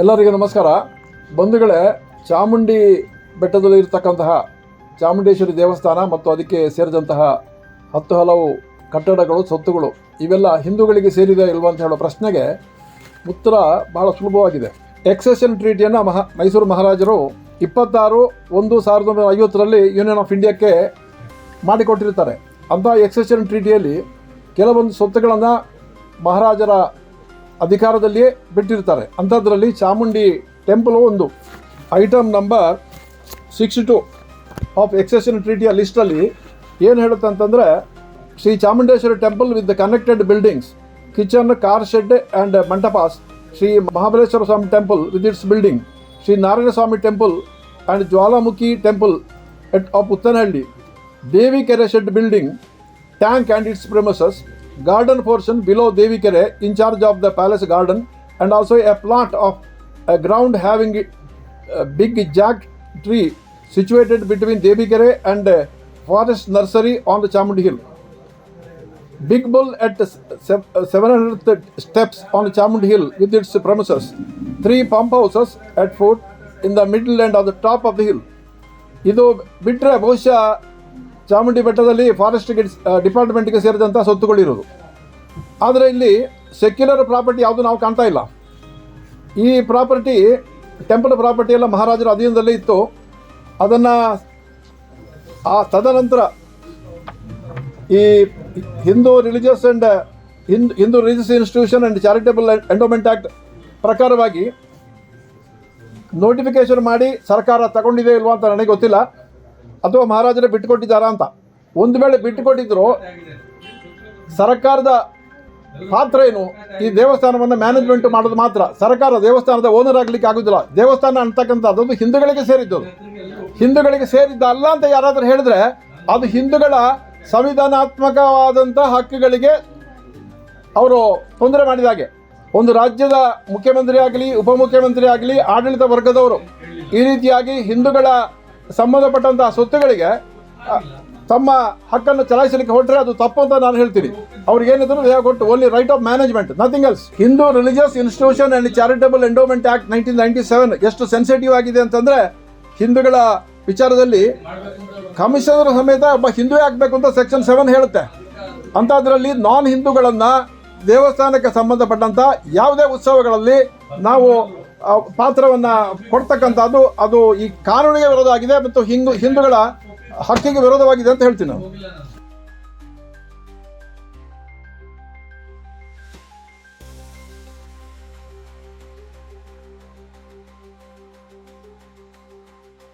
ಎಲ್ಲರಿಗೂ ನಮಸ್ಕಾರ. ಬಂಧುಗಳೇ, ಚಾಮುಂಡಿ ಬೆಟ್ಟದಲ್ಲಿ ಇರತಕ್ಕಂತಹ ಚಾಮುಂಡೇಶ್ವರಿ ದೇವಸ್ಥಾನ ಮತ್ತು ಅದಕ್ಕೆ ಸೇರಿದಂತಹ ಹತ್ತು ಹಲವು ಕಟ್ಟಡಗಳು, ಸೊತ್ತುಗಳು, ಇವೆಲ್ಲ ಹಿಂದೂಗಳಿಗೆ ಸೇರಿದೆ ಇಲ್ವ ಅಂತ ಹೇಳೋ ಪ್ರಶ್ನೆಗೆ ಉತ್ತರ ಬಹಳ ಸುಲಭವಾಗಿದೆ. ಎಕ್ಸೆಷನ್ ಟ್ರೀಟಿಯನ್ನು ಮಹಾ, ಮೈಸೂರು ಮಹಾರಾಜರು ಇಪ್ಪತ್ತಾರು ಒಂದು ಸಾವಿರದ ಒಂಬೈನೂರ ಐವತ್ತರಲ್ಲಿ ಯೂನಿಯನ್ ಆಫ್ ಇಂಡಿಯಾಕ್ಕೆ ಮಾಡಿಕೊಟ್ಟಿರ್ತಾರೆ. ಅಂತಹ ಎಕ್ಸೆಷನ್ ಟ್ರೀಟಿಯಲ್ಲಿ ಕೆಲವೊಂದು ಸ್ವತ್ತುಗಳನ್ನು ಮಹಾರಾಜರ ಅಧಿಕಾರದಲ್ಲಿಯೇ ಬಿಟ್ಟಿರ್ತಾರೆ ಅಂಥದ್ರಲ್ಲಿ ಚಾಮುಂಡಿ ಟೆಂಪಲ್ ಒಂದು. Item number sixty two of accession ಟ್ರೀಟಿಯ ಲಿಸ್ಟಲ್ಲಿ ಏನು ಹೇಳುತ್ತೆ ಅಂತಂದರೆ Shri Chamundeshwari temple with the connected buildings kitchen car shed and mantapas Shri Mahabaleshwara Swamy temple with its building Shri Narayana Swamy temple and Jwalamukhi temple at of Uttanahalli. Devi Kere shed building tank and its premises, garden portion below Devikere in charge of the palace garden, and also a plot of a ground having a big jack tree situated between Devikere and uh, forest nursery on the Chamundi hill. Big bull at se- uh, 700th steps on Chamundi hill with its premises. Three pump houses at foot in the middle and on the top of the hill. ಇದು ಬಿಟ್ಟರೆ ಬಹುಶಃ ಚಾಮುಂಡಿ ಬೆಟ್ಟದಲ್ಲಿ forest ಡಿಪಾರ್ಟ್ಮೆಂಟ್ಗೆ ಸೇರಿದಂಥ ಸೊತ್ತುಗಳಿರೋದು ಆದರೆ ಇಲ್ಲಿ secular property ಯಾವುದು ನಾವು ಕಾಣ್ತಾ ಇಲ್ಲ. ಈ ಪ್ರಾಪರ್ಟಿ ಟೆಂಪಲ್ ಪ್ರಾಪರ್ಟಿ ಎಲ್ಲ ಮಹಾರಾಜರ ಅಧೀನದಲ್ಲೇ ಇತ್ತು. ಅದನ್ನು, ಆ, ತದನಂತರ ಈ Hindu religious and Hindu Hindu religious institution and charitable endowment act ಪ್ರಕಾರವಾಗಿ ನೋಟಿಫಿಕೇಶನ್ ಮಾಡಿ ಸರ್ಕಾರ ತಗೊಂಡಿದೆ ಇಲ್ವಾ ಅಂತ ನನಗೆ ಗೊತ್ತಿಲ್ಲ. ಅಥವಾ ಮಹಾರಾಜರೇ ಬಿಟ್ಟುಕೊಟ್ಟಿದ್ದಾರಾ ಅಂತ. ಒಂದು ವೇಳೆ ಬಿಟ್ಟುಕೊಟ್ಟಿದ್ರು, ಸರ್ಕಾರದ ಪಾತ್ರ ಏನು? ಈ ದೇವಸ್ಥಾನವನ್ನು ಮ್ಯಾನೇಜ್ಮೆಂಟ್ ಮಾಡೋದು ಮಾತ್ರ. ಸರ್ಕಾರ ದೇವಸ್ಥಾನದ ಓನರ್ ಆಗಲಿಕ್ಕೆ ಆಗೋದಿಲ್ಲ. ದೇವಸ್ಥಾನ ಅಂತಕ್ಕಂಥದ್ದು ಅದೊಂದು ಹಿಂದೂಗಳಿಗೆ ಸೇರಿದ್ದು. ಹಿಂದೂಗಳಿಗೆ ಸೇರಿದ್ದ ಅಲ್ಲ ಅಂತ ಯಾರಾದರೂ ಹೇಳಿದ್ರೆ, ಅದು ಹಿಂದೂಗಳ ಸಂವಿಧಾನಾತ್ಮಕವಾದಂಥ ಹಕ್ಕುಗಳಿಗೆ ಅವರು ತೊಂದರೆ ಮಾಡಿದ ಹಾಗೆ. ಒಂದು ರಾಜ್ಯದ ಮುಖ್ಯಮಂತ್ರಿ ಆಗಲಿ, ಉಪಮುಖ್ಯಮಂತ್ರಿ ಆಗಲಿ, ಆಡಳಿತ ವರ್ಗದವರು ಈ ರೀತಿಯಾಗಿ ಹಿಂದೂಗಳ ಸಂಬಂಧಪಟ್ಟಂತಹ ಸ್ವತ್ತುಗಳಿಗೆ ತಮ್ಮ ಹಕ್ಕನ್ನು ಚಲಾಯಿಸಲಿಕ್ಕೆ ಹೊರಟ್ರೆ ಅದು ತಪ್ಪು ಅಂತ ನಾನು ಹೇಳ್ತೀನಿ. ಅವ್ರಿಗೆ ಏನಿದ್ರು ದೇ ಕೊಟ್ಟು only right of management nothing else Hindu religious institution and charitable endowment act nineteen ninety seven ಎಷ್ಟು ಸೆನ್ಸಿಟಿವ್ ಆಗಿದೆ ಅಂತಂದ್ರೆ, ಹಿಂದೂಗಳ ವಿಚಾರದಲ್ಲಿ ಕಮಿಷನರ್ ಸಮೇತ ಒಬ್ಬ ಹಿಂದುವೇ ಆಗಬೇಕು ಅಂತ ಸೆಕ್ಷನ್ ಸೆವೆನ್ ಹೇಳುತ್ತೆ. ಅಂಥದ್ರಲ್ಲಿ ನಾನ್ ಹಿಂದೂಗಳನ್ನು ದೇವಸ್ಥಾನಕ್ಕೆ ಸಂಬಂಧಪಟ್ಟಂಥ ಯಾವುದೇ ಉತ್ಸವಗಳಲ್ಲಿ ನಾವು ಪಾತ್ರವನ್ನು ಕೊಡ್ತಕ್ಕಂಥದ್ದು ಅದು ಈ ಕಾನೂನಿಗೆ ವಿರೋಧ ಆಗಿದೆ ಮತ್ತು ಹಿಂದೂ ಹಿಂದೂಗಳ ಹಕ್ಕಿಗೆ ವಿರೋಧವಾಗಿದೆ ಅಂತ ಹೇಳ್ತೀನಿ ನಾನು.